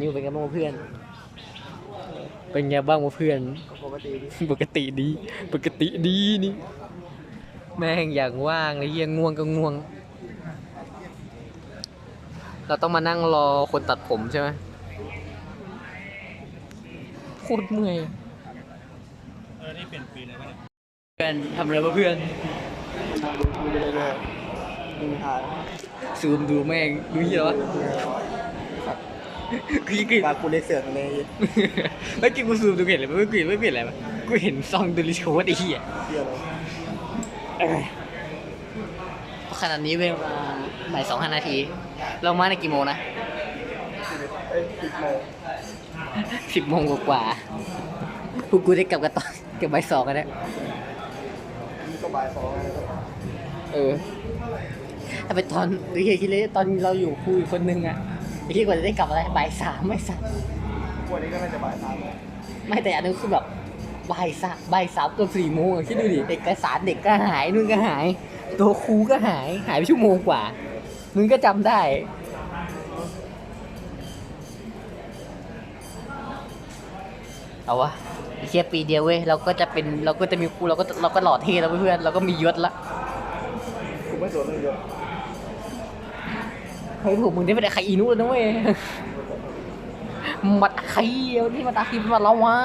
นิวเป็นไงบ้างวะเพื่อน เป็นไงบ้างวะเพื่อน ปกติดีปกติดี ปกติดีนี่ แม่งอย่างว่างเลยเฮียง่วงก็ง่วง เราต้องมานั่งรอคนตัดผมใช่ไหมโคตรเมื่อยเออนี่เปลี่ยนปีเลยป่ะเนี่ยเพื่อนทำอะไรวะเพื่อน ดูไปเลยดูถ่ายซูมดูแม่งดูเหี้ยวะ คือกินปากกูเล็กเสือกเลยไม่กินกูซูมดูเห็นเลยไม่กินไม่เปลี่ยนอะไรมั้กูเห็นซองดูริโชดไอ้เหี้ยเหี้ยเลยขนาดนี้เวลาบ่ายสองห้านาที เรามาในกี่โมงนะเอ้ยสิบโมงสิบโมงกว่าๆพวกกูได้กลับกันตอนเกับบ่ายสองกันแล้วนี่ก็บ่ายสองแล้วเออถ้าเป็นตอนไอ้เหี้ยคิดเลยตอนเราอยู่คุยคนนึงอะ ไอ้เหี้ยกว่าจะได้กลับอะไรบ่ายสามไม่สักวันนี้ก็น่าจะบ่ายสามแล้วไม่แต่อันนึงคือแบบบ่ายสามบ่ายสามเกือบสี่โมงอะคิดดูดิเอกสารเด็กก็หายนู่นก็หาย ตัวครูก็หายหายไปชั่วโมงกว่ามึงก็จำได้ เอาวะไอ้เชียปีเดียวเว้ยเราก็จะเป็นเราก็จะมีครูเราก็เราก็หล่อเท่แล้วเพื่อนเราก็มียศละ กูไม่สนเลยเดียวเฮ้ยผมมึงได้เป็นใครอีนู้นแล้วนะเว้ยมัดใครเอาที่มาตาคีมมาแล้ววะ